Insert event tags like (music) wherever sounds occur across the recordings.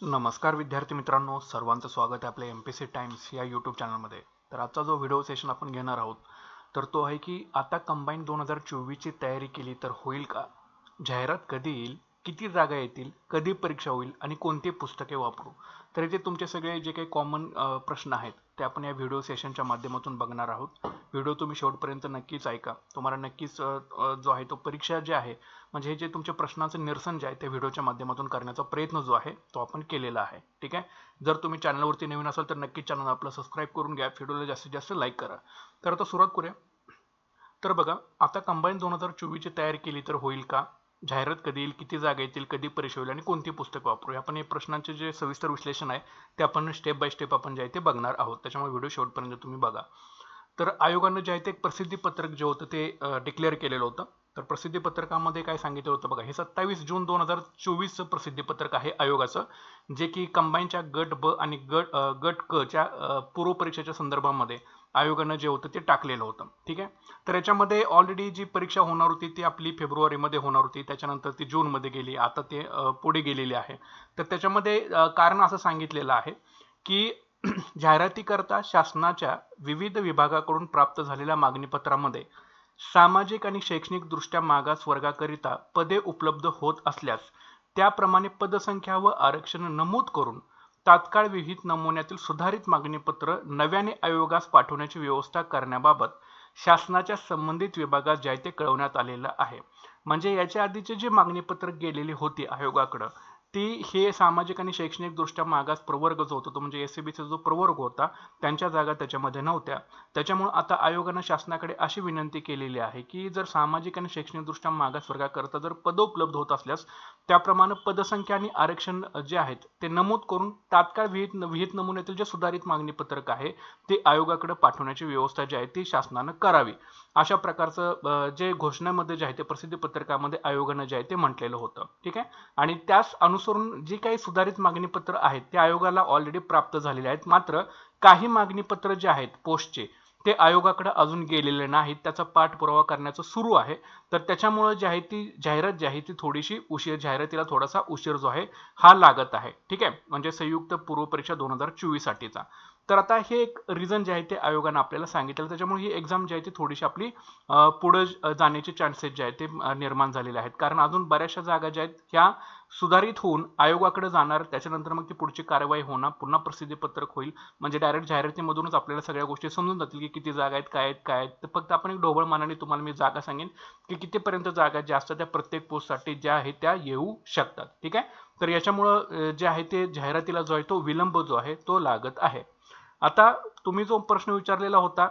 नमस्कार विद्यार्थी मित्रांनो सर्वांचं स्वागत आहे आपल्या एम पी सी टाइम्स या यूट्यूब चॅनलमध्ये तर आजचा जो व्हिडिओ सेशन आपण घेणार आहोत तर तो आहे की आता कंबाईन दोन हजार चोवीसची तयारी केली तर होईल का? जाहिरात कधी येईल किती जागा येतील कधी परीक्षा होईल आणि कोणती पुस्तके वापरू? तर इथे तुमचे सगळे जे काही कॉमन प्रश्न आहेत ते आपण या व्हिडिओ सेशनच्या माध्यमातून बघणार आहोत. व्हिडिओ तुम्ही शेवटपर्यंत नक्कीच ऐका. तुम्हाला नक्कीच जो आहे तो परीक्षा जे आहे म्हणजे हे जे तुमच्या प्रश्नाचं निरसन जे आहे ते व्हिडिओच्या माध्यमातून करण्याचा प्रयत्न जो आहे तो आपण केलेला आहे. ठीक आहे? जर तुम्ही चॅनलवरती नवीन असाल तर नक्कीच चॅनल आपलं सबस्क्राईब करून घ्या. व्हिडिओला जास्तीत जास्त लाईक करा. तर आता सुरुवात करूया. तर बघा आता कंबाईन दोन हजार चोवीसची तयारी केली तर होईल का? जाहिरात कधी येईल किती जागा येतील कधी परीक्षा होईल आणि कोणती पुस्तक वापरू आपण हे प्रश्नांचे जे सविस्तर विश्लेषण आहे ते आपण स्टेप बाय स्टेप आपण जे आहे ते बघणार आहोत. त्याच्यामुळे व्हिडिओ शेवटपर्यंत तुम्ही बघा. तर आयोगानं जे आहे ते एक प्रसिद्धी पत्रक जे होतं ते डिक्लेअर केलेलं होतं. तर प्रसिद्धी पत्रकामध्ये काय सांगितलं होतं बघा हे सत्तावीस जून दोन हजार चोवीसचं प्रसिद्धी पत्रक आहे आयोगाचं जे की कंबाईनच्या गट ब आणि गट गट क च्या पूर्व परीक्षेच्या संदर्भामध्ये. आयोगानं जे होतं ते टाकलेलं होतं. ठीक आहे? तर याच्यामध्ये ऑलरेडी जी परीक्षा होणार होती ती आपली फेब्रुवारीमध्ये होणार होती. त्याच्यानंतर ती जूनमध्ये गेली. आता ते पुढे गेलेली आहे. तर त्याच्यामध्ये कारण असं सांगितलेलं आहे की (clears throat) जाहिरातीकरता शासनाच्या विविध विभागाकडून प्राप्त झालेल्या मागणीपत्रामध्ये सामाजिक आणि शैक्षणिक दृष्ट्या मागास वर्गाकरिता पदे उपलब्ध होत असल्यास त्याप्रमाणे पदसंख्या व आरक्षण नमूद करून तात्काळ विहित नमुन्यातील सुधारित मागणीपत्र नव्याने आयोगास पाठवण्याची व्यवस्था करण्याबाबत शासनाच्या संबंधित विभागात जायते कळवण्यात आलेलं आहे. म्हणजे याच्या आधीचे जे मागणीपत्र गेलेली होती आयोगाकडं ती हे सामाजिक आणि शैक्षणिक दृष्ट्या मागास प्रवर्ग जो होता. तो म्हणजे एस जो प्रवर्ग होता त्यांच्या जागा त्याच्यामध्ये नव्हत्या. त्याच्यामुळे आता आयोगानं शासनाकडे अशी विनंती केलेली आहे की जर सामाजिक आणि शैक्षणिक दृष्ट्या मागास वर्गाकरता जर पद उपलब्ध होत असल्यास त्याप्रमाणे पदसंख्या आणि आरक्षण जे आहेत ते नमूद करून तात्काळ विहित विहित नमुन्यातील जे सुधारित मागणी पत्रक आहे ते आयोगाकडे पाठवण्याची व्यवस्था जी आहे ती शासनानं करावी. अशा प्रकारचं जे घोषणामध्ये जे आहे ते प्रसिद्धी पत्रकामध्ये आयोगानं जे आहे ते म्हटलेलं होतं. ठीक आहे? आणि त्यास अनुसरून जी काही सुधारित मागणीपत्र आहेत ते आयोगाला ऑलरेडी प्राप्त झालेले आहेत. मात्र काही मागणी पत्र जे आहेत पोस्टचे ते आयोगाकडे अजून गेलेले नाहीत. त्याचा पाठपुरावा करण्याचं सुरू आहे. तर त्याच्यामुळे जी आहे ती जाहिरात जी आहे ती थोडीशी उशीर जाहिरातीला थोडासा उशीर जो आहे हा लागत आहे. ठीक आहे? म्हणजे संयुक्त पूर्व परीक्षा दोन हजार चोवीस साठीचा. तर आता हे एक रिझन जे आहे ते आयोगानं आपल्याला सांगितलं त्याच्यामुळे ही एक्झाम जी आहे ती थोडीशी आपली पुढं पुढे जाण्याचे चान्सेस जे आहेत ते निर्माण झालेले आहेत. कारण अजून बऱ्याचशा जागा ज्या आहेत ह्या सुधारित होऊन आयोगाकडे जाणार त्याच्यानंतर मग ती पुढची कारवाई होणार पुन्हा प्रसिद्धीपत्रक होईल. म्हणजे डायरेक्ट जाहिरातीमधूनच आपल्याला सगळ्या गोष्टी समजून जातील की किती जागा आहेत काय आहेत काय आहेत. तर फक्त आपण एक ढोबळ मानाने तुम्हाला मी जागा सांगेन की कितीपर्यंत जागा ज्या असतात त्या प्रत्येक पोस्टसाठी ज्या आहेत त्या येऊ शकतात. ठीक आहे? तर याच्यामुळं जे आहे ते जाहिरातीला जो आहे तो विलंब जो आहे तो लागत आहे. आता तुम्ही जो प्रश्न विचारलेला होता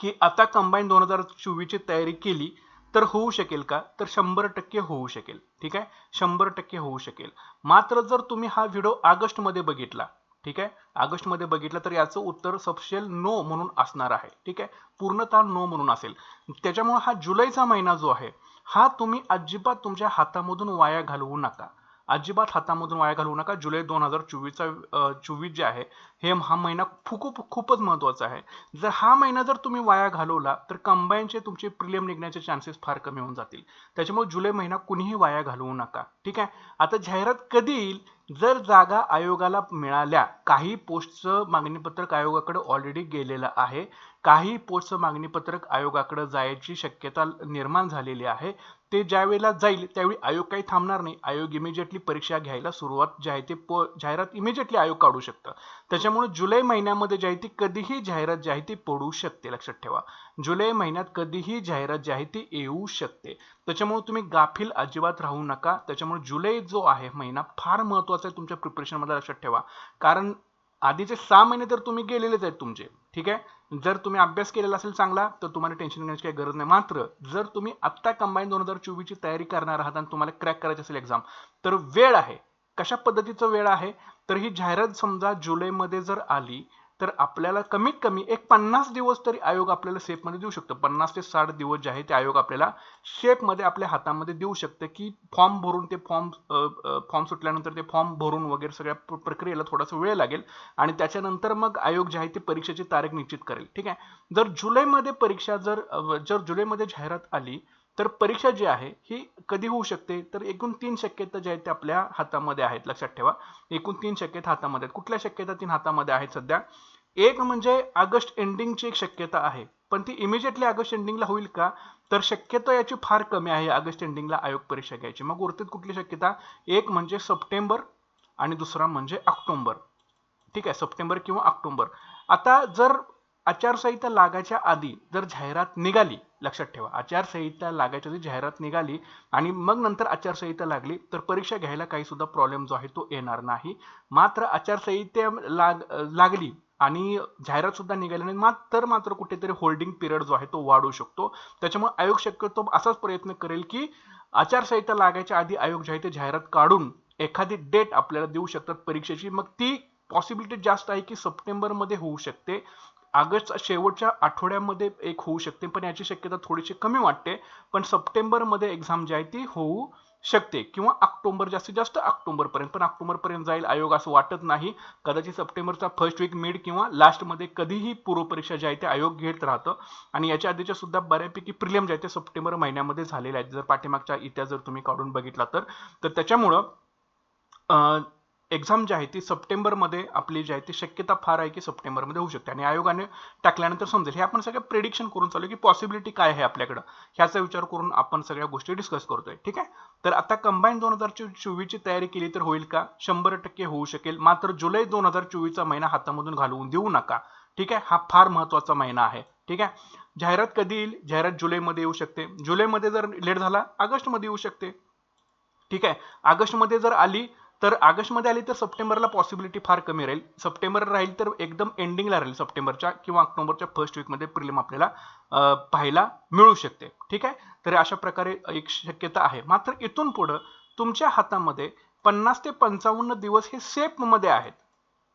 की आता कंबाईन दोन हजार चोवीसची तयारी केली तर होऊ शकेल का? तर शंभर टक्के होऊ शकेल. ठीक आहे? शंभर टक्के होऊ शकेल. मात्र जर तुम्ही हा व्हिडिओ ऑगस्टमध्ये बघितला ठीक आहे? ऑगस्टमध्ये बघितला तर याचं उत्तर सपशेल नो म्हणून असणार आहे. ठीक आहे? पूर्णतः नो म्हणून असेल. त्याच्यामुळे हा जुलैचा महिना जो आहे हा तुम्ही अजिबात तुमच्या हातामधून वाया घालवू नका. अजिबात हातामधून वाया घालवू नका. जुलै दोन हजार चोवीसचा चोवीस जे आहे हे हा महिना खूप खूपच महत्त्वाचा आहे. जर हा महिना जर तुम्ही वाया घालवला तर कंबाईनचे तुमचे प्रिलियम निघण्याचे चान्सेस फार कमी होऊन जातील. त्याच्यामुळे जुलै महिना कुणीही वाया घालवू नका. ठीक आहे? आता जाहिरात कधी येईल? जर जागा आयोगाला मिळाल्या काही पोस्टचं मागणीपत्रक आयोगाकडे ऑलरेडी गेलेलं आहे. काही पोस्टचं मागणीपत्रक आयोगाकडे जायची शक्यता निर्माण झालेली आहे. ते ज्या वेळेला जाईल त्यावेळी आयोग काही थांबणार नाही. आयोग इमिजिएटली परीक्षा घ्यायला सुरुवात जी आहे ते प जाहिरात इमिजिएटली आयोग काढू शकतं. त्याच्यामुळे जुलै महिन्यामध्ये जी आहे ती कधीही जाहिरात जी आहे ती पडू शकते लक्षात ठेवा. जुलै महिन्यात कधीही जाहिरात जी आहे ती येऊ शकते. त्याच्यामुळे तुम्ही गाफील अजिबात राहू नका. त्याच्यामुळे जुलै जो आहे महिना फार महत्त्वाचा आहे तुमच्या प्रिपरेशनमध्ये लक्षात ठेवा. कारण आधीचे सहा महिने तर तुम्ही गेलेलेच आहेत तुमचे ठीक आहे? जर तुम्ही अभ्यास केलेला असेल चांगला तर तुम्हाला टेन्शन घेण्याची काही गरज नाही. मात्र जर तुम्ही आत्ता कंबाईन दोन हजार चोवीसची तयारी करणार आहात आणि तुम्हाला क्रॅक करायची असेल एक्झाम तर वेळ आहे. कशा पद्धतीचं वेळ आहे? तर ही जाहिरात समजा जुलैमध्ये जर आली तर आपल्याला कमीत कमी एक पन्नास दिवस तरी आयोग आपल्याला सेफमध्ये देऊ शकतो. पन्नास ते साठ दिवस जे आहे ते आयोग आपल्याला शेपमध्ये आपल्या हातामध्ये देऊ शकतं की फॉर्म भरून ते फॉर्म फॉर्म सुटल्यानंतर ते फॉर्म भरून वगैरे सगळ्या प्र- प्रक्रियेला थोडासा वेळ लागेल आणि त्याच्यानंतर मग आयोग जे आहे ते परीक्षेची तारीख निश्चित करेल. ठीक आहे? जर जुलैमध्ये परीक्षा जर जर जुलैमध्ये जाहिरात आली तर परीक्षा जी आहे ही कधी होऊ शकते? तर एकूण तीन शक्यता ज्या आहेत त्या आपल्या हातामध्ये आहेत. लक्षात ठेवा. एकूण तीन शक्यता हातामध्ये आहेत. कुठल्या शक्यता तीन हातामध्ये आहेत सध्या? एक म्हणजे ऑगस्ट एंडिंगची एक शक्यता आहे. पण ती इमिजिएटली ऑगस्ट एंडिंगला होईल का? तर शक्यता याची फार कमी आहे ऑगस्ट एंडिंगला आयोग परीक्षा घ्यायची. मग उरतील कुठली शक्यता? एक म्हणजे सप्टेंबर आणि दुसरा म्हणजे ऑक्टोबर. ठीक आहे? सप्टेंबर किंवा ऑक्टोबर. आता जर आचारसंहिता लागायच्या आधी जर जाहिरात निघाली लक्षात ठेवा आचारसंहिता लागायच्या आधी जाहिरात निघाली आणि मग नंतर आचारसंहिता लागली तर परीक्षा घ्यायला काही सुद्धा प्रॉब्लेम जो आहे तो येणार नाही. मात्र आचारसंहिता लाग लागली आणि जाहिरात सुद्धा निघाली नाही मात्र मात्र कुठेतरी होल्डिंग पिरियड जो आहे तो वाढू शकतो. त्याच्यामुळे आयोग शक्यतो असाच प्रयत्न करेल की आचारसंहिता लागायच्या आधी आयोग जे आहे ते जाहिरात काढून एखादी डेट आपल्याला देऊ शकतात परीक्षेची. मग ती पॉसिबिलिटी जास्त आहे की सप्टेंबरमध्ये होऊ शकते. ऑगस्ट शेवटच्या आठवड्यामध्ये एक होऊ शकते पण याची शक्यता थोडीशी कमी वाटते. पण सप्टेंबरमध्ये एक्झाम जी आहे ती होऊ शकते किंवा ऑक्टोबर जास्तीत जास्त ऑक्टोबरपर्यंत. पण ऑक्टोबरपर्यंत जाईल आयोग असं वाटत नाही. कदाचित सप्टेंबरचा फर्स्ट वीक मिड किंवा लास्टमध्ये कधीही पूर्वपरीक्षा ज्या आहे ते आयोग घेत राहतं. आणि याच्या आधीच्या सुद्धा बऱ्यापैकी प्रिलियम ज्या आहे ते सप्टेंबर महिन्यामध्ये झालेले आहेत. जर पाठीमागच्या इतिहास जर तुम्ही काढून बघितला तर तर त्याच्यामुळं एक्झाम जी आहे ती सप्टेंबरमध्ये आपली जी आहे ती शक्यता फार आहे की सप्टेंबरमध्ये होऊ शकते. आणि आयोगाने टाकल्यानंतर समजेल. हे आपण सगळं प्रेडिक्शन करून चालू की पॉसिबिलिटी काय आहे आपल्याकडं. ह्याचा विचार करून आपण सगळ्या गोष्टी डिस्कस करतोय. ठीक आहे? तर आता कंबाईन दोन हजार चोवीसची तयारी केली तर होईल का? शंभर टक्के होऊ शकेल. मात्र जुलै दोन हजार चोवीसचा महिना हातामधून घालवून देऊ नका. ठीक आहे? हा फार महत्त्वाचा महिना आहे. ठीक आहे? जाहिरात कधी येईल? जाहिरात जुलैमध्ये येऊ शकते. जुलैमध्ये जर लेट झाला ऑगस्टमध्ये येऊ शकते. ठीक आहे? ऑगस्टमध्ये जर आली तर ऑगस्टमध्ये आली तर सप्टेंबरला पॉसिबिलिटी फार कमी राहील. सप्टेंबर राहील तर एकदम एंडिंगला राहील सप्टेंबरच्या किंवा ऑक्टोबरच्या फर्स्ट वीकमध्ये प्रिलिम आपल्याला पाहायला मिळू शकते. ठीक आहे? तर अशा प्रकारे एक शक्यता आहे. मात्र इथून पुढं तुमच्या हातामध्ये पन्नास ते पंचावन्न दिवस हे सेफमध्ये आहेत.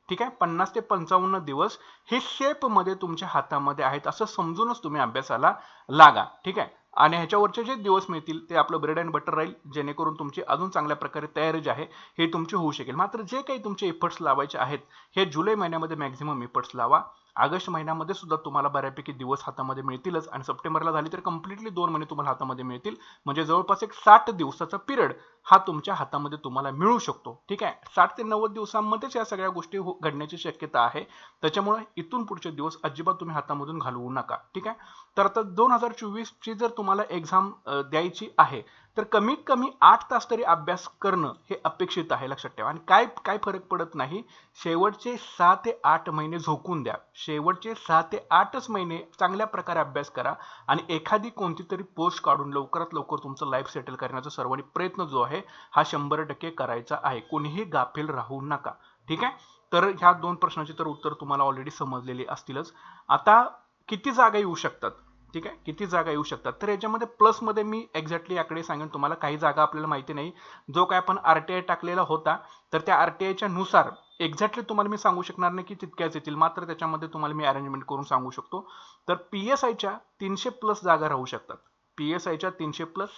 ठीक आहे? पन्नास ते पंचावन्न दिवस हे सेपमध्ये तुमच्या हातामध्ये आहेत असं समजूनच तुम्ही अभ्यासाला लागा. ठीक आहे? आणि ह्याच्यावरचे जे दिवस मिळतील ते आपलं ब्रेड अँड बटर राहील जेणेकरून तुमची अजून चांगल्या प्रकारे तयारी जी आहे हे तुमची होऊ शकेल. मात्र जे काही तुमचे एफर्ट्स लावायचे आहेत हे जुलै महिन्यामध्ये मॅक्झिमम एफर्ट्स लावा. ऑगस्ट महिन्यामध्ये सुद्धा तुम्हाला बऱ्यापैकी दिवस हातामध्ये मिळतीलच. आणि सप्टेंबरला झाली तर कम्प्लिटली दोन महिने तुम्हाला हातामध्ये मिळतील. म्हणजे जवळपास एक साठ दिवसाचा पिरियड हा तुमच्या हातामध्ये तुम्हाला मिळू शकतो. ठीक आहे? साठ ते नव्वद दिवसांमध्येच या सगळ्या गोष्टी हो घडण्याची शक्यता आहे. त्याच्यामुळे इथून पुढचे दिवस अजिबात तुम्ही हातामधून घालवू नका. ठीक आहे? तर आता दोन हजार चोवीसची जर तुम्हाला एक्झाम द्यायची आहे तर कमीत कमी आठ तास तरी अभ्यास करणं हे अपेक्षित आहे लक्षात ठेवा. आणि काय काय फरक पडत नाही शेवटचे सहा ते आठ महिने झोकून द्या. शेवटचे सहा ते आठच महिने चांगल्या प्रकारे अभ्यास करा आणि एखादी कोणती तरी पोस्ट काढून लवकरात लवकर तुमचं लाईफ सेटल करण्याचा सर्वांनी प्रयत्न जो आहे हा शंभर टक्के करायचा आहे. कोणीही गाफील राहू नका. ठीक आहे? तर ह्या दोन प्रश्नाची तर उत्तर तुम्हाला ऑलरेडी समजलेली असतीलच. आता किती जागा येऊ शकतात? ठीक आहे? किती जागा येऊ शकतात? तर याच्यामध्ये प्लसमध्ये मी एक्झॅक्टली याकडे सांगेन तुम्हाला. काही जागा आपल्याला माहिती नाही. जो काय आपण आर टी आय टाकलेला होता तर त्या आर टी आयच्या नुसार एक्झॅक्टली तुम्हाला मी सांगू शकणार नाही की तितक्याच येतील. मात्र त्याच्यामध्ये तुम्हाला मी अरेंजमेंट करून सांगू शकतो. तर पी एस आयच्या तीनशे प्लस जागा राहू शकतात. पी एस आयच्या तीनशे प्लस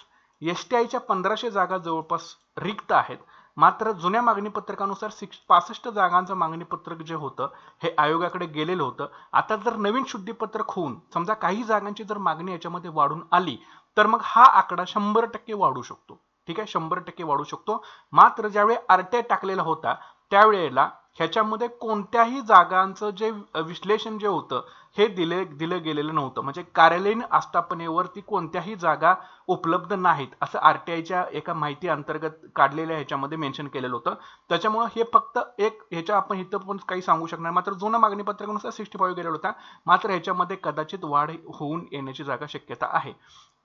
एस टी आयच्या पंधराशे जागा जवळपास रिक्त आहेत. मात्र जुन्या मागणी पत्रकानुसार सिक्स पासष्ट जागांचं मागणी पत्रक जे होतं हे आयोगाकडे गेलेलं होतं. आता जर नवीन शुद्धीपत्रक होऊन समजा काही जागांची जर मागणी याच्यामध्ये वाढून आली तर मग हा आकडा शंभर टक्के वाढू शकतो. ठीक आहे? शंभर टक्के वाढू शकतो. मात्र ज्यावेळी आरटीआय टाकलेला होता त्यावेळेला ह्याच्यामध्ये कोणत्याही जागांचं जे विश्लेषण जे होतं हे दिले दिलं गेलेलं नव्हतं. म्हणजे कार्यालयीन आस्थापनेवरती कोणत्याही जागा उपलब्ध नाहीत असं आरटीआयच्या एका माहिती अंतर्गत काढलेल्या ह्याच्यामध्ये मेन्शन केलेलं होतं. त्याच्यामुळे हे फक्त एक ह्याच्या आपण इथं पण काही सांगू शकणार. मात्र जुना मागणी पत्रकानुसार सिक्स्टी फाईव्ह गेलेला होता. मात्र ह्याच्यामध्ये कदाचित वाढ होऊन येण्याची जागा शक्यता आहे.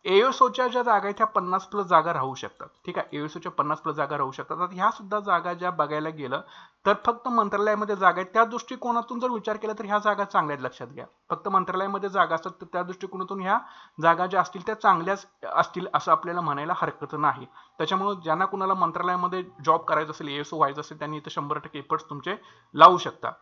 एओसोच्या ज्या जागा आहेत त्या पन्नास प्लस जागा राहू शकतात. ठीक आहे? एओसोच्या पन्नास प्लस जागा राहू शकतात. आता ह्या सुद्धा जागा ज्या बघायला गेलं तर फक्त मंत्रालयामध्ये जागा आहेत. त्या दृष्टिकोनातून जर विचार केला तर ह्या जागा चांगल्या आहेत लक्षात घ्या. फक्त मंत्रालयामध्ये जागा असतात तर त्या दृष्टिकोनातून ह्या जागा ज्या असतील त्या चांगल्याच असतील असं आपल्याला म्हणायला हरकत नाही. त्याच्यामुळे ज्यांना कुणाला मंत्रालयामध्ये जॉब करायचं असेल एएसओ व्हायचं असेल त्यांनी इथं शंभर टक्के एफर्ट्स तुमचे लावू शकता.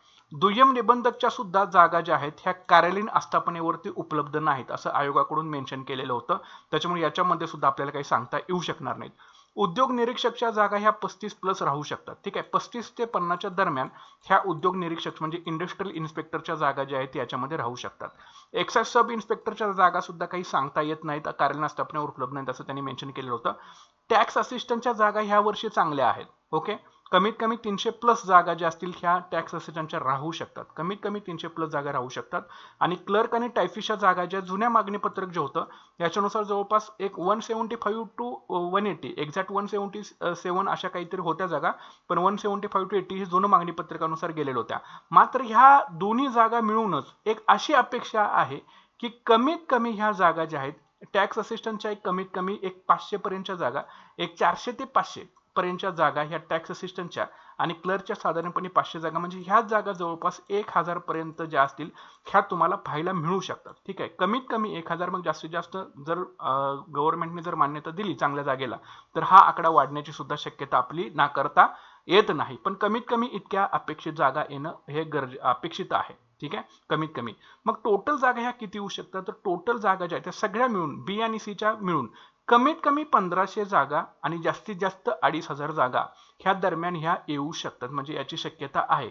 दुय्यम निबंधकच्या सुद्धा जागा ज्या आहेत ह्या कार्यालयीन आस्थापनेवरती उपलब्ध नाहीत असं आयोगाकडून मेन्शन केलेलं होतं. त्याच्यामुळे याच्यामध्ये सुद्धा आपल्याला काही सांगता येऊ शकणार नाहीत. उद्योग निरीक्षकच्या जागा ह्या पस्तीस प्लस राहू शकतात. ठीक आहे? पस्तीस ते पन्नासच्या दरम्यान ह्या उद्योग निरीक्षक म्हणजे इंडस्ट्रियल इन्स्पेक्टरच्या जागा ज्या आहेत याच्यामध्ये राहू शकतात. एक्साइज सब इन्स्पेक्टरच्या जागा सुद्धा काही सांगता येत नाहीत कार्यालयीन स्थापनेवर उपलब्ध नाहीत असं त्यांनी मेन्शन केलेलं होतं. टॅक्स असिस्टंटच्या जागा ह्या वर्षी चांगल्या आहेत. ओके कमीत कमी तीनशे प्लस जागा ज्या असतील ह्या टॅक्स असिस्टंटच्या राहू शकतात. कमीत कमी तीनशे प्लस जागा राहू शकतात. आणि क्लर्क आणि टायफिशच्या जागा ज्या जुन्या मागणीपत्रक जे होतं याच्यानुसार जवळपास एक one seventy five two one eighty exact one seventy seven अशा काहीतरी होत्या जागा पण one seventy five two eighty ही जुनं मागणीपत्रकानुसार गेलेल्या होत्या. मात्र ह्या दोन्ही जागा मिळूनच एक अशी अपेक्षा आहे की कमीत कमी ह्या जागा ज्या आहेत टॅक्स असिस्टंटच्या एक कमीत कमी एक पाचशे पर्यंतच्या जागा एक चारशे ते पाचशे पर्यंतच्या जागा ह्या टॅक्स असिस्टंटच्या आणि क्लर्कच्या साधारणपणे पाचशे जागा म्हणजे ह्या जागा जवळपास एक हजार पर्यंत ज्या असतील ह्या तुम्हाला पाहायला मिळू शकतात. ठीक आहे? कमीत कमी एक हजार मग जास्तीत जास्त जर गव्हर्नमेंटने जर मान्यता दिली चांगल्या जागेला तर हा आकडा वाढण्याची सुद्धा शक्यता आपली नाकारता येत नाही. पण कमीत कमी इतक्या अपेक्षित जागा येणं हे गरजे अपेक्षित आहे. ठीक आहे? कमीत कमी. मग टोटल जागा ह्या किती होऊ शकतात? तर टोटल जागा ज्या आहेत त्या सगळ्या मिळून बी आणि सीच्या मिळून कमीत कमी पंधराशे जागा आणि जास्तीत जास्त अडीच हजार जागा ह्या दरम्यान ह्या येऊ शकतात. म्हणजे याची शक्यता आहे.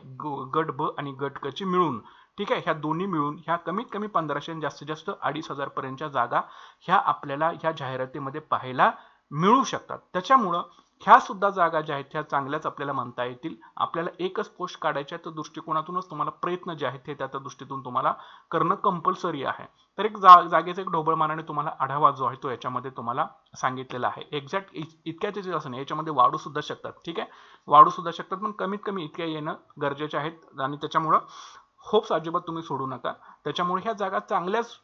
गट ब आणि गट क ची मिळून. ठीक आहे? ह्या दोन्ही मिळून ह्या कमीत कमी पंधराशे आणि जास्तीत जास्त अडीच हजार पर्यंतच्या जागा ह्या आपल्याला ह्या जाहिरातीमध्ये पाहायला मिळू शकतात. त्याच्यामुळं ह्या सुद्धा जागा ज्या आहेत ह्या चांगल्याच आपल्याला म्हणता येतील. आपल्याला एकच पोस्ट काढायच्या त्या दृष्टिकोनातूनच तुम्हाला प्रयत्न जे आहेत ते त्या दृष्टीतून तुम्हाला करणं कंपल्सरी आहे. तर एक जा जागेचा एक ढोबळमानाने तुम्हाला आढावा जो आहे तो याच्यामध्ये तुम्हाला सांगितलेला आहे. एक्झॅक्ट इतक्याच असं नाही याच्यामध्ये वाढू सुद्धा शकतात. ठीक आहे? वाढू सुद्धा शकतात पण कमीत कमी इतक्या येणं गरजेचे आहेत. आणि त्याच्यामुळं होप्स अजिबात तुम्ही सोडू नका. त्याच्यामुळे ह्या जागा चांगल्याच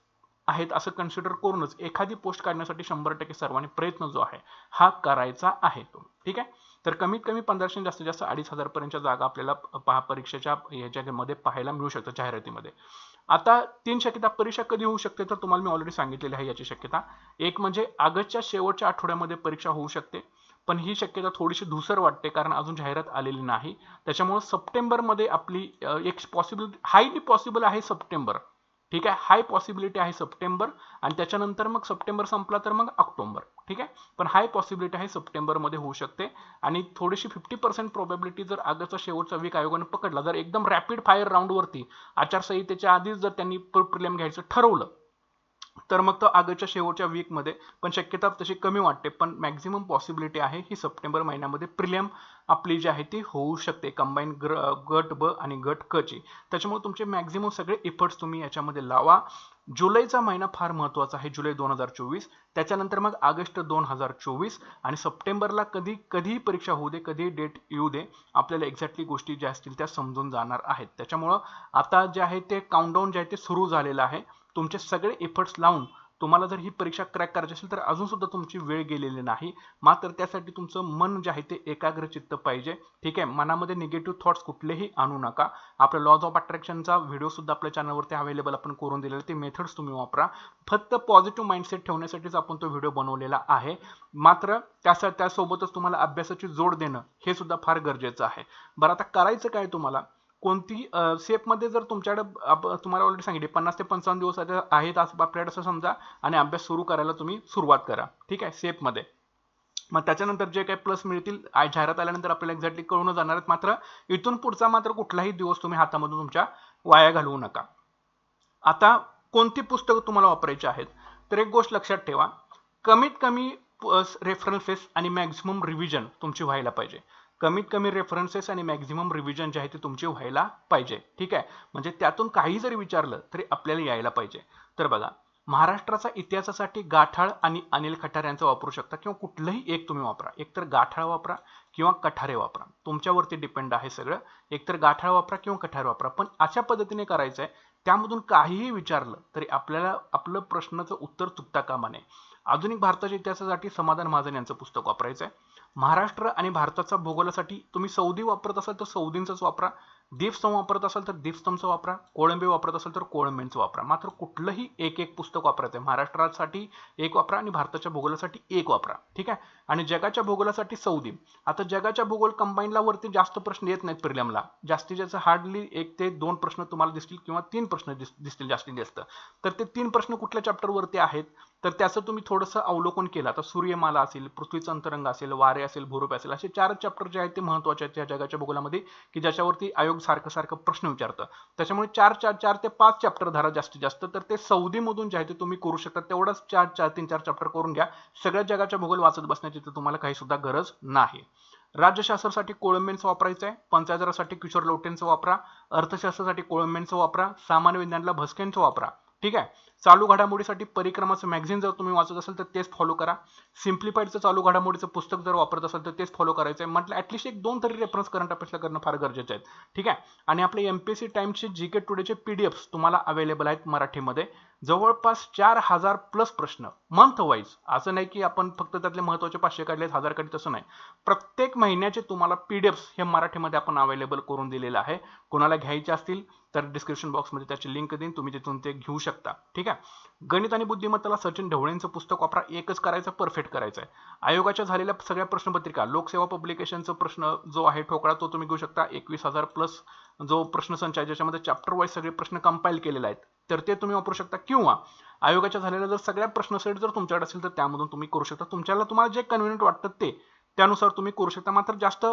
आहेत असं कन्सिडर करूनच एखादी पोस्ट काढण्यासाठी शंभर टक्के सर्वांनी प्रयत्न जो आहे हा करायचा आहे तो. ठीक आहे? तर कमीत कमी पंधराशे जास्तीत जास्त अडीच हजार पर्यंतच्या जागा आपल्याला पहा परीक्षेच्या ह्याच्यामध्ये पाहायला मिळू शकतात जाहिरातीमध्ये. आता तीन शक्यता परीक्षा कधी होऊ शकते? तर तुम्हाला मी ऑलरेडी सांगितलेली आहे याची शक्यता. एक म्हणजे ऑगस्टच्या शेवटच्या आठवड्यामध्ये परीक्षा होऊ शकते पण ही शक्यता थोडीशी धुसर वाटते कारण अजून जाहिरात आलेली नाही. त्याच्यामुळे सप्टेंबरमध्ये आपली एक पॉसिबल हायली पॉसिबल आहे सप्टेंबर. ठीक आहे? हाय पॉसिबिलिटी आहे सप्टेंबर आणि त्याच्यानंतर मग सप्टेंबर संपला तर मग ऑक्टोबर. ठीक आहे? पण हाय पॉसिबिलिटी आहे सप्टेंबरमध्ये होऊ शकते. आणि थोडीशी फिफ्टी पर्सेंट प्रॉबेबिलिटी जर आगचा शेवटचा वीक आयोगाने पकडला जर एकदम रॅपिड फायर राऊंडवरती आचारसंहितेच्या आधीच जर त्यांनी प्रिलेम घ्यायचं ठरवलं तर मग तो आगच्या शेवटच्या वीकमध्ये पण शक्यता तशी कमी वाटते. पण मॅक्झिमम पॉसिबिलिटी आहे ही सप्टेंबर महिन्यामध्ये प्रिलियम आपली जी आहे ती होऊ शकते. कंबाईन ग्र गट ब आणि गट क ची. त्याच्यामुळे तुमचे मॅक्झिमम सगळे इफर्ट्स तुम्ही याच्यामध्ये लावा. जुलैचा महिना फार महत्त्वाचा आहे जुलै दोन हजार चोवीस. त्याच्यानंतर मग ऑगस्ट दोन हजार चोवीस. आणि सप्टेंबरला कधी कधीही परीक्षा होऊ दे कधी डेट येऊ दे आपल्याला एक्झॅक्टली गोष्टी ज्या असतील त्या समजून जाणार आहेत. त्याच्यामुळं आता जे आहे ते काउंटडाऊन जे आहे ते सुरू झालेलं आहे. तुमचे सगळे एफर्ट्स लावून तुम्हाला जर ही परीक्षा क्रॅक करायची असेल तर अजून सुद्धा तुमची वेळ गेलेली नाही. मात्र त्यासाठी तुमचं मन जे आहे ते एकाग्र चित्त पाहिजे. ठीक आहे? मनामध्ये निगेटिव्ह थॉट्स कुठलेही आणू नका. आपल्या लॉज ऑफ अट्रॅक्शनचा व्हिडिओ सुद्धा आपल्या चॅनलवरती अवेलेबल आपण करून दिलेले. ते मेथड्स तुम्ही वापरा. फक्त पॉझिटिव्ह माइंडसेट ठेवण्यासाठीच आपण तो व्हिडिओ बनवलेला आहे. मात्र त्यासाठी त्यासोबतच तुम्हाला अभ्यासाची जोड देणं हे सुद्धा फार गरजेचं आहे. बरं आता करायचं काय तुम्हाला? कोणती सेफमध्ये जर तुमच्याकडे तुम्हाला ऑलरेडी सांगितले पन्नास ते पंचावन्न दिवस आहेत आपल्याकडे असं समजा आणि अभ्यास सुरू करायला तुम्ही सुरुवात करा. ठीक आहे? सेफमध्ये मग त्याच्यानंतर जे काही प्लस मिळतील जाहिरात आल्यानंतर आपल्याला एक्झॅक्टली कळून जाणार आहेत. मात्र इथून पुढचा मात्र कुठलाही दिवस तुम्ही हातामधून तुमच्या वाया घालवू नका. आता कोणती पुस्तकं तुम्हाला वापरायची आहेत? तर एक गोष्ट लक्षात ठेवा. कमीत कमी रेफरन्सेस आणि मॅक्झिमम रिव्हिजन तुमची व्हायला पाहिजे. कमीत कमी रेफरन्सेस आणि मॅक्झिमम रिव्हिजन जे आहे ते तुमचे व्हायला पाहिजे. ठीक आहे? म्हणजे त्यातून काही जरी विचारलं तरी आपल्याला यायला पाहिजे. तर बघा महाराष्ट्राचा इतिहासासाठी गाठाळ आणि अनिल खठारे यांचा वापरू शकता किंवा कुठलंही एक तुम्ही वापरा. एकतर गाठाळ वापरा किंवा कठारे वापरा. तुमच्यावरती डिपेंड आहे सगळं. एकतर गाठाळ वापरा किंवा कठारे वापरा. पण अशा पद्धतीने करायचं आहे त्यामधून काहीही विचारलं तरी आपल्याला आपलं प्रश्नाचं उत्तर चुकता कामा नये. आधुनिक भारताच्या इतिहासासाठी समाधान महाजन यांचं पुस्तक वापरायचं आहे महाराष्ट्र आणि भारताचा भूगोलासाठी तुम्ही सौदी वापरत असाल तर सौदींचंच वापरा. दीपस्तंभ वापरत असाल तर दीपस्तंभचा वापरा. कोळंबी वापरत असाल तर कोळंबींचं वापरा. मात्र कुठलंही एक एक पुस्तक वापरायचं आहे महाराष्ट्रासाठी एक वापरा आणि भारताच्या भूगोलासाठी एक वापरा. ठीक आहे? आणि जगाच्या भूगोलासाठी सौदी. आता जगाच्या भूगोल कंबाईनला वरती जास्त प्रश्न येत नाहीत प्रिलियमला जास्तीत जास्त हार्डली एक ते दोन प्रश्न तुम्हाला दिसतील किंवा तीन प्रश्न दिस दिसतील जास्तीत जास्त. तर ते तीन प्रश्न कुठल्या चॅप्टरवरती आहेत? तर त्याचं तुम्ही थोडंसं अवलोकन केलं. तर सूर्यमाला असेल पृथ्वीचं अंतरंग असेल वारे असेल भूरूप असेल असे चार चॅप्टर जे आहेत ते महत्त्वाचे आहेत या जगाच्या भूगोलामध्ये की ज्याच्यावरती आयोग सारखं सारखं प्रश्न विचारतं. त्याच्यामुळे चार चार चार ते पाच चॅप्टर धरा जास्तीत जास्त. तर ते सौदीमधून जे आहे ते तुम्ही करू शकता. तेवढंच चार चार तीन चार चॅप्टर करून घ्या. सगळ्या जगाच्या भूगोल वाचत बसण्याची तर तुम्हाला काही सुद्धा गरज नाही. राज्यशास्त्रासाठी कोळंबेंचं वापरायचं आहे. पंचायतरासाठी किशोर लोटेंचं वापरा. अर्थशास्त्रासाठी कोळंबेंचं वापरा. सामान्य विज्ञानला भस्केंचं वापरा. ठीक आहे? चालू घडामोडीसाठी परिक्रमाचं मॅगझिन जर तुम्ही वाचत असाल तर तेच फॉलो करा. सिम्प्लिफाईडचं चालू घडामोडीचं पुस्तक जर वापरत असाल तर तेच फॉलो करायचं आहे म्हटलं ॲटलिस्ट एक दोन तरी रेफरन्स करंट अफेअर्सला करणं फार गरजेचं आहे. ठीक आहे? आणि आपले एम पी ए सी टाईमचे जी के टुडेचे पीडीएफ तुम्हाला अवेलेबल आहेत मराठीमध्ये. जवळपास चार हजार प्लस प्रश्न. मंथ वाईज असं नाही की आपण फक्त त्यातले महत्त्वाचे पाचशे काढले हजार काढले तसं नाही. प्रत्येक महिन्याचे तुम्हाला पीडीएफ हे मराठीमध्ये आपण अवेलेबल करून दिलेलं आहे. कोणाला घ्यायचे असतील तर डिस्क्रिप्शन बॉक्समध्ये त्याची लिंक देईन. तुम्ही तिथून ते घेऊ शकता. ठीक आहे? गणित आणि बुद्धिमत्ताला सचिन ढवळेंचं पुस्तक वापरा. एकच करायचं परफेक्ट करायचं आहे आयोगाच्या झालेल्या सगळ्या प्रश्नपत्रिका लोकसेवा पब्लिकेशनचा प्रश्न जो आहे ठोकळा तो तुम्ही घेऊ शकता. एकवीस हजार प्लस जो प्रश्नसंच आहे ज्याच्यामध्ये चॅप्टर वाईज सगळे प्रश्न कंपाईल केलेले आहेत. तर ते तुम्ही वापरू शकता. किंवा आयोगाच्या झालेल्या जर सगळ्या प्रश्न सेट जर तुमच्याकडे असेल तर त्यामधून तुम्ही करू शकता. तुमच्याला तुम्हाला जे कन्व्हिनियंट वाटतं ते त्यानुसार तुम्ही करू शकता. मात्र जास्त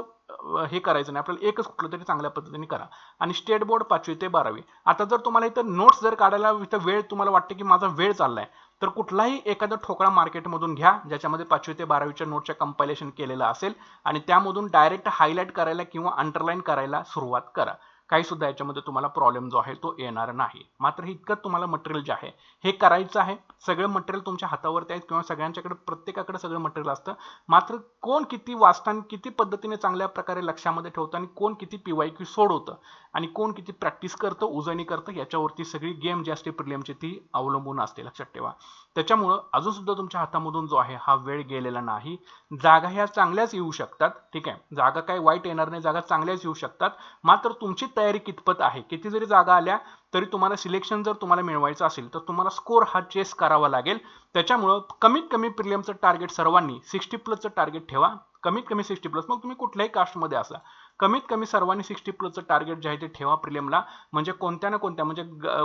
हे करायचं नाही. आपल्याला एकच कुठलं तरी चांगल्या पद्धतीने करा. आणि स्टेट बोर्ड पाचवी ते बारावी. आता जर तुम्हाला इथं नोट्स जर काढायला इथं वेळ तुम्हाला वाटते की माझा वेळ चाललाय तर कुठलाही एखादा ठोकळा मार्केटमधून घ्या ज्याच्यामध्ये पाचवी ते बारावीच्या नोटच्या कंपायलेशन केलेलं असेल. आणि त्यामधून डायरेक्ट हायलाईट करायला किंवा अंडरलाईन करायला सुरुवात करा. काही सुद्धा याच्यामध्ये तुम्हाला प्रॉब्लेम जो आहे तो येणार नाही. मात्र इतकं तुम्हाला मटेरियल जे आहे हे करायचं आहे. सगळं मटेरियल तुमच्या हातावरती आहे किंवा सगळ्यांच्याकडे प्रत्येकाकडे सगळं मटेरियल असतं. मात्र कोण किती वाचताना किती पद्धतीने चांगल्या प्रकारे लक्षामध्ये ठेवतं आणि कोण किती पीवाय क्यू सोडवतं? आणि कोण किती प्रॅक्टिस करतं उजळणी करतं याच्यावरती सगळी गेम जी असते प्रिलियमची ती अवलंबून असते लक्षात ठेवा. त्याच्यामुळं अजून सुद्धा तुमच्या हातामधून जो आहे हा वेळ गेलेला नाही. जागा ह्या चांगल्याच येऊ शकतात ठीक आहे. जागा काय वाईट येणार नाही जागा चांगल्याच येऊ शकतात. मात्र तुमची तयारी कितपत आहे? किती जरी जागा आल्या तरी तुम्हाला सिलेक्शन जर तुम्हाला मिळवायचं असेल तर तुम्हाला स्कोर हा चेस करावा लागेल. त्याच्यामुळं कमीत कमी प्रिलियमचं टार्गेट सर्वांनी सिक्स्टी प्लसचं टार्गेट ठेवा. कमीत कमी सिक्स्टी प्लस मग तुम्ही कुठल्याही कास्टमध्ये असा. कमीत कमी सर्वांनी सिक्स्टी प्लसचं टार्गेट जे आहे ते ठेवा प्रिलियमला. म्हणजे कोणत्या ना कोणत्या म्हणजे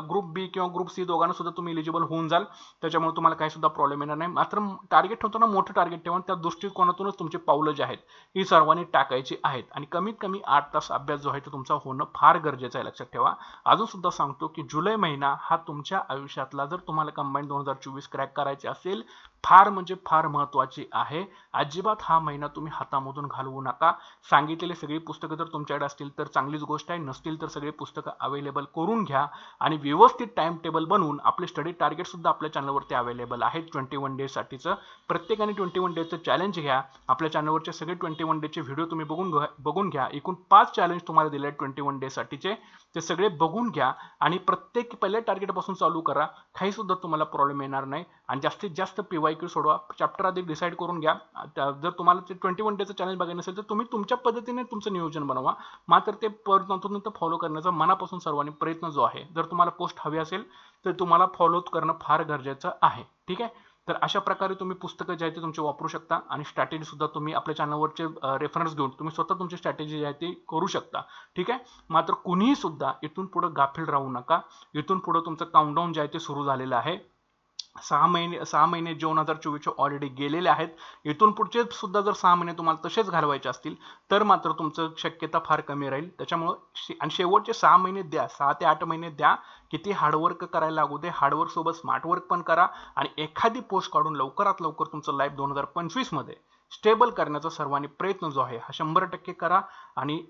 ग्रुप बी किंवा ग्रुप सी दोघांना सुद्धा तुम्ही इलिजिबल होऊन जाल. त्याच्यामुळे तुम्हाला काही सुद्धा प्रॉब्लेम येणार नाही. मात्र टार्गेट ठेवताना मोठं टार्गेट ठेवा त्या दृष्टिकोनातूनच तुमचे पावलं जे आहेत ही सर्वांनी टाकायची आहेत. आणि कमीत कमी आठ तास अभ्यास जो आहे तो तुमचा होणं फार गरजेचं आहे. लक्षात ठेवा. अजून सुद्धा सांगतो की जुलै महिना हा तुमच्या आयुष्यातला जर तुम्हाला कंबाईन दोन हजार चोवीस क्रॅक करायचे असेल फार म्हणजे फार महत्वाची आहे. अजिबात हा महिना तुम्ही हातामधून घालवू नका. सांगितलेली सगळी पुस्तकं जर तुमच्याकडे असतील तर चांगलीच गोष्ट आहे. नसतील तर सगळी पुस्तकं अवेलेबल करून घ्या आणि व्यवस्थित टाइम टेबल बनवून आपले स्टडी टार्गेट सुद्धा आपल्या चॅनलवरती अवेलेबल आहेत. ट्वेंटी वन डेजसाठीचं प्रत्येकाने ट्वेंटी वन डेजचं चॅलेंज घ्या. आपल्या चॅनलवरचे सगळे ट्वेंटी वन डेचे व्हिडिओ तुम्ही बघून बघून घ्या. एकूण पाच चॅलेंज तुम्हाला दिले आहेत ट्वेंटी वन डेजसाठीचे ते सगळे बघून घ्या आणि प्रत्येक पहिल्या टार्गेटपासून चालू करा. काही सुद्धा तुम्हाला प्रॉब्लेम येणार नाही. आणि जास्तीत जास्त पीवाय क्यू सोडवा. चॅप्टर आधी डिसाईड करून घ्या. जर तुम्हाला ते ट्वेंटी वन डेचं चॅलेंज बघायचं असेल तर तुम्ही तुमच्या पद्धतीने तुमचं नियोजन बनवा. मात्र ते परत फॉलो करण्याचा मनापासून सर्वांनी प्रयत्न जो आहे जर तुम्हाला पोस्ट हवी असेल तर तुम्हाला फॉलो करणं फार गरजेचं आहे. ठीक आहे? तर अशा प्रकारे तुम्ही पुस्तकं जे आहे ते तुमचे वापरू शकता आणि स्ट्रॅटेजी सुद्धा तुम्ही आपल्या चॅनलवरचे रेफरन्स घेऊन तुम्ही स्वतः तुमची स्ट्रॅटेजी जी आहे ती करू शकता. ठीक आहे? मात्र कुणीही सुद्धा इथून पुढे गाफील राहू नका. इथून पुढे तुमचं काउंटडाऊन जे आहे ते सुरू झालेलं आहे. सहा महिने सहा महिने दोन हजार चोवीसचे ऑलरेडी गेलेले आहेत. इथून पुढचे सुद्धा जर सहा महिने तुम्हाला तसेच घालवायचे असतील तर मात्र तुमचं शक्यता फार कमी राहील. त्याच्यामुळं आणि शेवटचे सहा महिने द्या. सहा ते आठ महिने द्या. किती हार्डवर्क करायला लागू दे. हार्डवर्क सोबत स्मार्टवर्क पण करा. आणि एखादी पोस्ट काढून लवकरात लवकर तुमचं लाईफ दोन हजार पंचवीसमध्ये स्टेबल करण्याचा सर्वांनी प्रयत्न जो आहे हा शंभर टक्के करा. आणि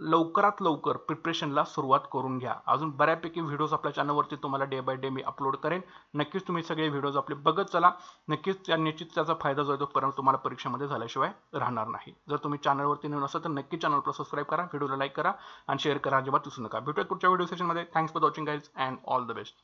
लवकरात लवकर प्रिपरेशनला सुरुवात करून घ्या. अजून बऱ्यापैकी व्हिडिओज आपल्या चॅनलवरती तुम्हाला डे बाय डे मी अपलोड करेन. नक्कीच तुम्ही सगळे व्हिडिओज आपले बघत चला. नक्कीच त्या निश्चित त्याचा फायदा जो आहे तो परंतु तुम्हाला परीक्षेमध्ये झाल्याशिवाय राहणार नाही. जर तुम्ही चॅनलवरती नवीन असाल तर नक्की चॅनलला सबस्क्राईब करा व्हिडिओला लाईक करा आणि शेअर करा. अजिबात विसरू नका. भेटूया पुढच्या व्हिडिओ सेशनमध्ये thanks for watching guys and all the best